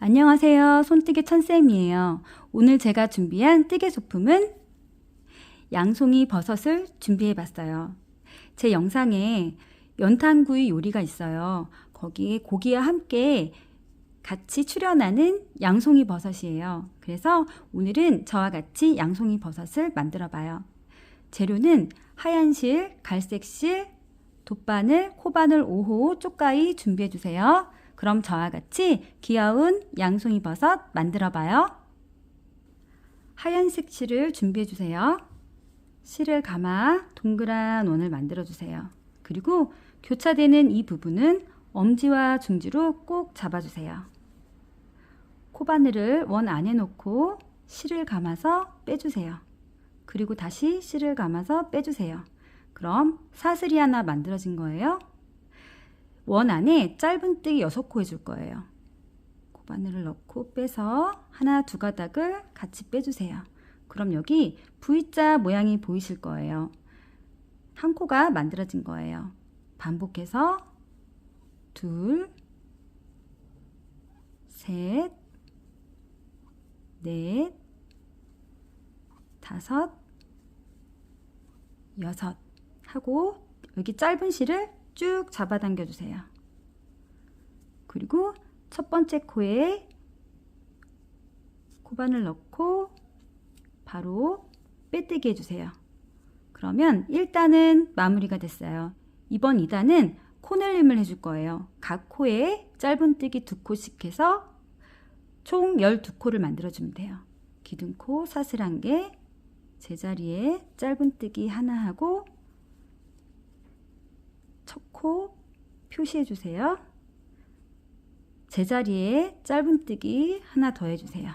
안녕하세요. 손뜨개 천쌤이에요. 오늘 제가 준비한 뜨개 소품은 양송이 버섯을 준비해 봤어요. 제 영상에 연탄구이 요리가 있어요. 거기에 고기와 함께 같이 출연하는 양송이 버섯이에요. 그래서 오늘은 저와 같이 양송이 버섯을 만들어 봐요. 재료는 하얀 실, 갈색 실, 돗바늘, 코바늘 5호 쪽가위 준비해 주세요. 그럼 저와 같이 귀여운 양송이 버섯 만들어 봐요. 하얀색 실을 준비해 주세요. 실을 감아 동그란 원을 만들어 주세요. 그리고 교차되는 이 부분은 엄지와 중지로 꼭 잡아주세요. 코바늘을 원 안에 놓고 실을 감아서 빼주세요. 그리고 다시 실을 감아서 빼주세요. 그럼 사슬이 하나 만들어진 거예요. 원 안에 짧은 뜨기 6코 해줄 거예요. 코바늘을 넣고 빼서 하나 두 가닥을 같이 빼주세요. 그럼 여기 V자 모양이 보이실 거예요. 한 코가 만들어진 거예요. 반복해서 둘, 셋, 넷, 다섯, 여섯 하고 여기 짧은 실을 쭉 잡아당겨 주세요. 그리고 첫 번째 코에 코바늘 넣고 바로 빼뜨기 해주세요. 그러면 1단은 마무리가 됐어요. 이번 2단은 코늘림을 해줄 거예요. 각 코에 짧은뜨기 두 코씩 해서 총 12코를 만들어주면 돼요. 기둥코 사슬 한 개, 제자리에 짧은뜨기 하나 하고 첫코 표시해 주세요. 제자리에 짧은뜨기 하나 더 해주세요.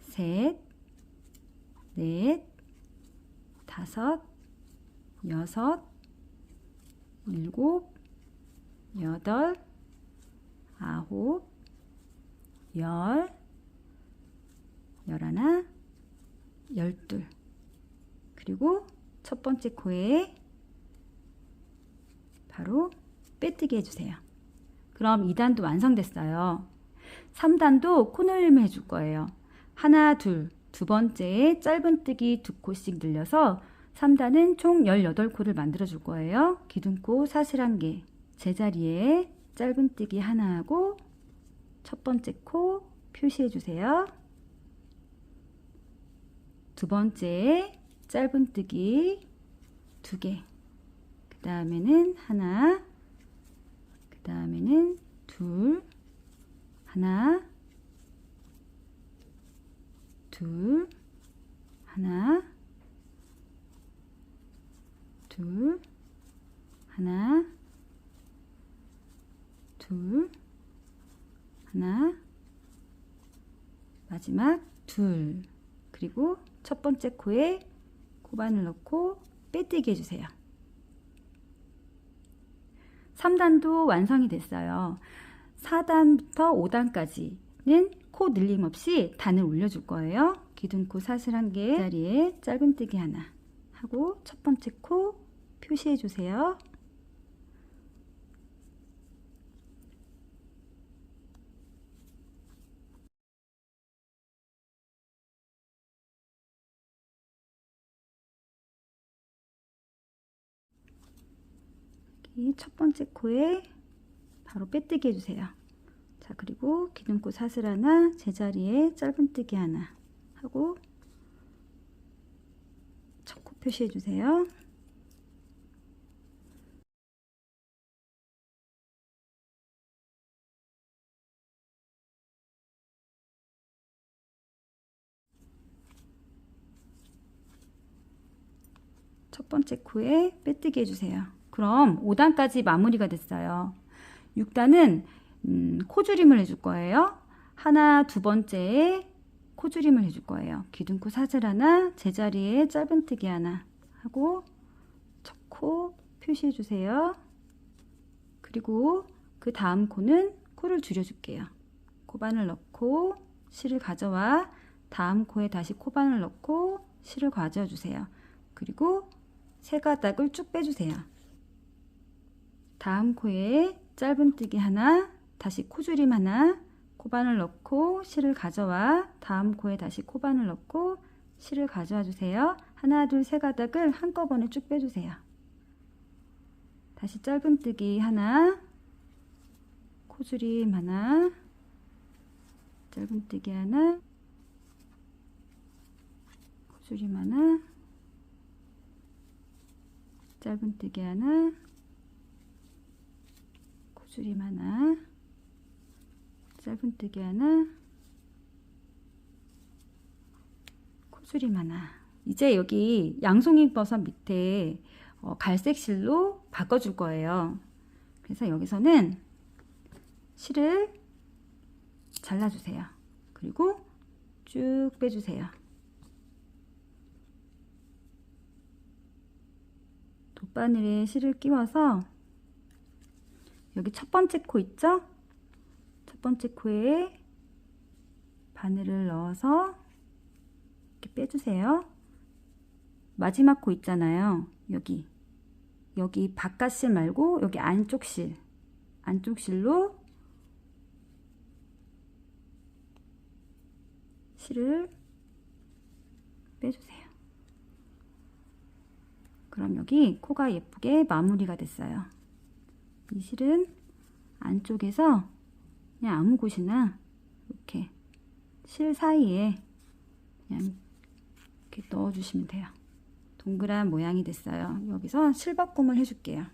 셋, 넷, 다섯, 여섯, 일곱, 여덟, 아홉, 열, 열하나, 열둘. 그리고 첫 번째 코에 바로 빼뜨기 해주세요. 그럼 2단도 완성됐어요. 3단도 코늘림을 해줄 거예요. 하나, 둘, 두 번째에 짧은뜨기 두 코씩 늘려서 3단은 총 18코를 만들어 줄 거예요. 기둥코 사슬 한 개, 제자리에 짧은뜨기 하나 하고 첫 번째 코 표시해 주세요. 두 번째 짧은뜨기 두 개, 그 다음에는 하나, 그 다음에는 둘, 하나, 둘, 하나, 둘, 하나, 둘, 하나, 마지막 둘, 그리고 첫 번째 코에 코바늘 넣고 빼뜨기 해주세요. 3단도 완성이 됐어요. 4단부터 5단까지는 코 늘림 없이 단을 올려줄 거예요. 기둥코 사슬 한 개 자리에 짧은뜨기 하나 하고 첫 번째 코 표시해 주세요. 첫 번째 코에 바로 빼뜨기 해주세요. 자 그리고 기둥코 사슬 하나 제자리에 짧은뜨기 하나 하고 첫 코 표시해 주세요. 첫 번째 코에 빼뜨기 해주세요. 그럼 5단까지 마무리가 됐어요. 6단은 음, 코줄임을 해줄 거예요. 하나, 두 번째에 코줄임을 해줄 거예요. 기둥코 사슬 하나, 제자리에 짧은뜨기 하나 하고 첫 코 표시해 주세요. 그리고 그 다음 코는 코를 줄여줄게요. 코바늘 넣고 실을 가져와 다음 코에 다시 코바늘 넣고 실을 가져와 주세요. 그리고 세 가닥을 쭉 빼주세요. 다음 코에 짧은뜨기 하나, 다시 코줄임 하나, 코바늘 넣고 실을 가져와 다음 코에 다시 코바늘 넣고 실을 가져와 주세요. 하나, 둘, 세 가닥을 한꺼번에 쭉 빼주세요. 다시 짧은뜨기 하나, 코줄임 하나, 짧은뜨기 하나, 코줄임 하나, 짧은뜨기 하나, 코줄임 하나, 짧은뜨기 하나, 코줄임 하나. 이제 여기 양송이 버섯 밑에 어, 갈색 실로 바꿔줄 거예요. 그래서 여기서는 실을 잘라주세요. 그리고 쭉 빼주세요. 돗바늘에 실을 끼워서 여기 첫 번째 코 있죠? 첫 번째 코에 바늘을 넣어서 이렇게 빼주세요. 마지막 코 있잖아요. 여기 여기 바깥 실 말고 여기 안쪽 실 안쪽 실로 실을 빼주세요. 그럼 여기 코가 예쁘게 마무리가 됐어요. 이 실은 안쪽에서 그냥 아무 곳이나 이렇게 실 사이에 그냥 이렇게 넣어주시면 돼요. 동그란 모양이 됐어요. 여기서 실바꿈을 해줄게요.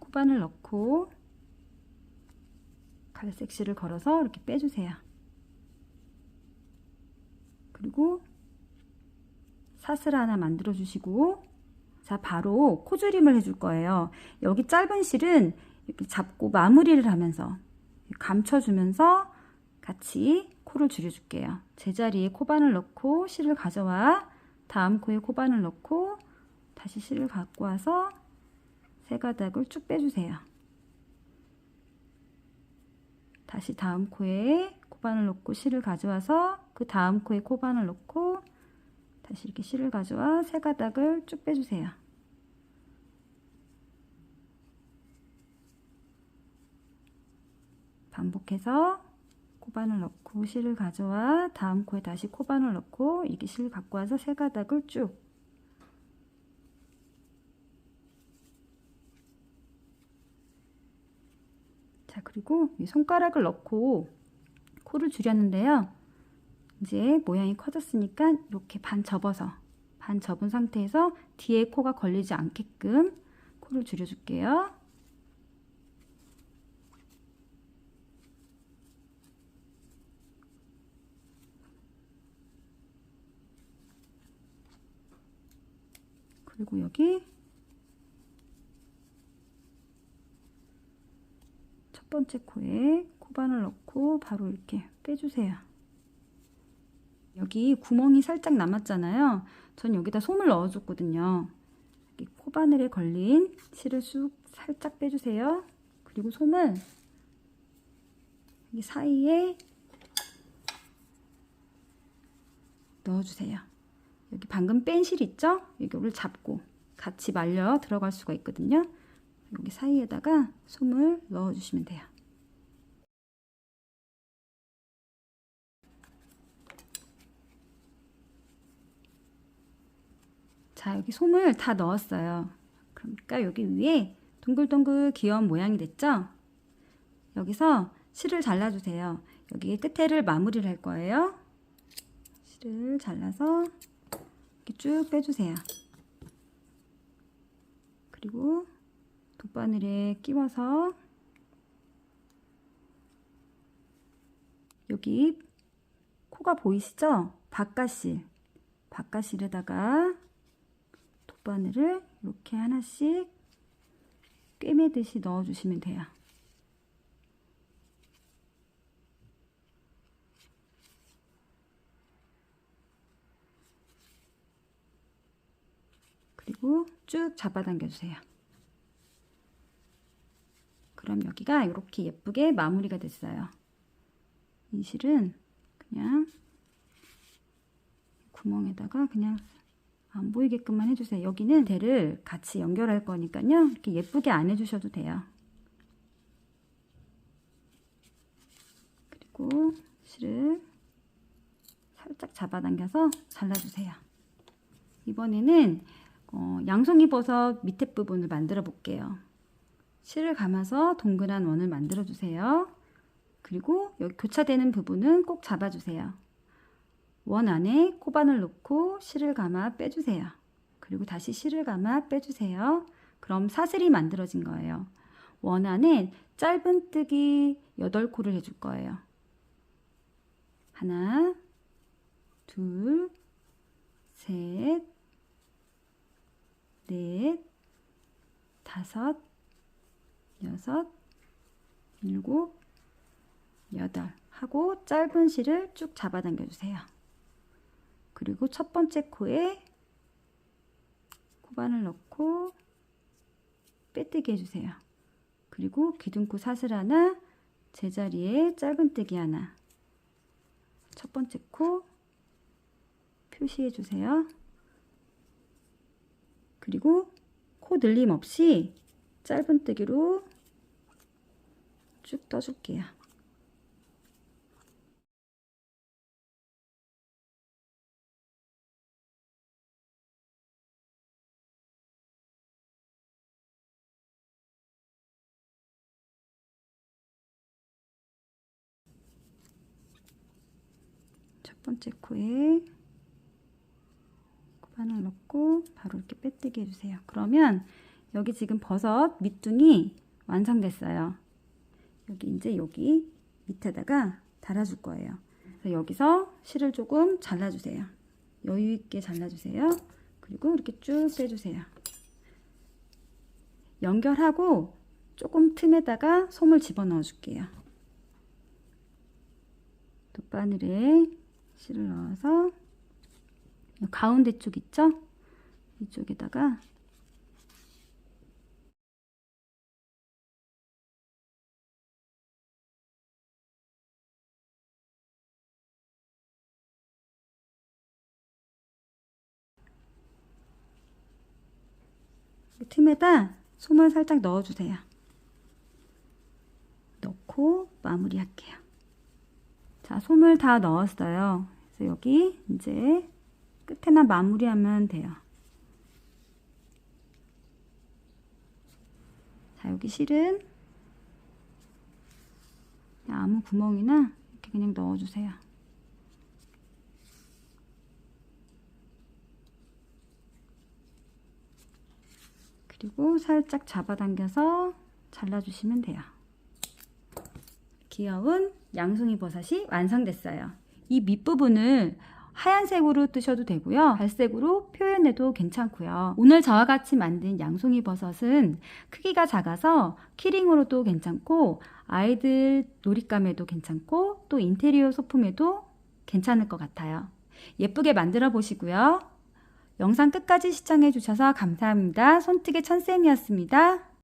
코바늘 넣고 갈색 실을 걸어서 이렇게 빼주세요. 그리고 사슬 하나 만들어 주시고 자 바로 코줄임을 해줄 거예요. 여기 짧은 실은 잡고 마무리를 하면서 감춰주면서 같이 코를 줄여줄게요. 제자리에 코바늘 넣고 실을 가져와 다음 코에 코바늘 넣고 다시 실을 갖고 와서 세 가닥을 쭉 빼주세요. 다시 다음 코에 코바늘 넣고 실을 가져와서 그 다음 코에 코바늘 넣고 다시 이렇게 실을 가져와 세 가닥을 쭉 빼주세요. 반복해서 코바늘 넣고 실을 가져와 다음 코에 다시 코바늘 넣고 이렇게 실 갖고 와서 세 가닥을 쭉 자, 그리고 이 손가락을 넣고 코를 줄였는데요. 이제 모양이 커졌으니까 이렇게 반 접어서 반 접은 상태에서 뒤에 코가 걸리지 않게끔 코를 줄여줄게요. 그리고 여기 첫 번째 코에 코바늘 넣고 바로 이렇게 빼주세요. 여기 구멍이 살짝 남았잖아요. 전 여기다 솜을 넣어줬거든요. 여기 코바늘에 걸린 실을 쑥 살짝 빼주세요. 그리고 솜을 여기 사이에 넣어주세요. 여기 방금 뺀 실 있죠? 이거를 잡고 같이 말려 들어갈 수가 있거든요. 여기 사이에다가 솜을 넣어주시면 돼요. 자, 여기 솜을 다 넣었어요. 그러니까 여기 위에 동글동글 귀여운 모양이 됐죠? 여기서 실을 잘라주세요. 여기 끝에를 마무리를 할 거예요. 실을 잘라서 이렇게 쭉 빼주세요. 그리고 돗바늘에 끼워서 여기 코가 보이시죠? 바깥실 바깥실에다가 돗바늘을 이렇게 하나씩 꿰매듯이 넣어주시면 돼요. 그리고 쭉 잡아당겨 주세요. 그럼 여기가 이렇게 예쁘게 마무리가 됐어요. 이 실은 그냥 구멍에다가 그냥 안 보이게끔만 해주세요. 여기는 대를 같이 연결할 거니까요. 이렇게 예쁘게 안 해주셔도 돼요. 그리고 실을 살짝 잡아당겨서 잘라주세요. 이번에는 어, 양송이 버섯 밑에 부분을 만들어 볼게요. 실을 감아서 동그란 원을 만들어 주세요. 그리고 여기 교차되는 부분은 꼭 잡아주세요. 원 안에 코바늘 놓고 실을 감아 빼주세요. 그리고 다시 실을 감아 빼주세요. 그럼 사슬이 만들어진 거예요. 원 안에 짧은 뜨기 8코를 해줄 거예요. 하나, 둘, 셋, 넷, 다섯, 여섯, 일곱, 여덟 하고 짧은 실을 쭉 잡아당겨 주세요. 그리고 첫 번째 코에 코반을 넣고 빼뜨기 해주세요. 그리고 기둥코 사슬 하나, 제자리에 짧은뜨기 하나. 첫 번째 코 표시해 주세요. 그리고 코 늘림 없이 짧은뜨기로 쭉 떠줄게요. 첫 번째 코에 코 바늘 넣고 바로 이렇게 빼뜨기 해주세요. 그러면 여기 지금 버섯 밑둥이 완성됐어요. 여기 이제 여기 밑에다가 달아줄 거예요. 그래서 여기서 실을 조금 잘라주세요. 여유 있게 잘라주세요. 그리고 이렇게 쭉 빼주세요. 연결하고 조금 틈에다가 솜을 집어넣어 줄게요. 돗바늘에 실을 넣어서 가운데 쪽 있죠? 이쪽에다가 틈에다 솜을 살짝 넣어주세요. 넣고 마무리할게요. 자, 솜을 다 넣었어요. 그래서 여기 이제 끝에만 마무리하면 돼요. 자, 여기 실은 아무 구멍이나 이렇게 그냥 넣어주세요. 그리고 살짝 잡아당겨서 잘라주시면 돼요. 귀여운 양송이 버섯이 완성됐어요. 이 밑부분을 하얀색으로 뜨셔도 되고요. 갈색으로 표현해도 괜찮고요. 오늘 저와 같이 만든 양송이 버섯은 크기가 작아서 키링으로도 괜찮고 아이들 놀잇감에도 괜찮고 또 인테리어 소품에도 괜찮을 것 같아요. 예쁘게 만들어 보시고요. 영상 끝까지 시청해 주셔서 감사합니다. 손뜨개 천쌤이었습니다.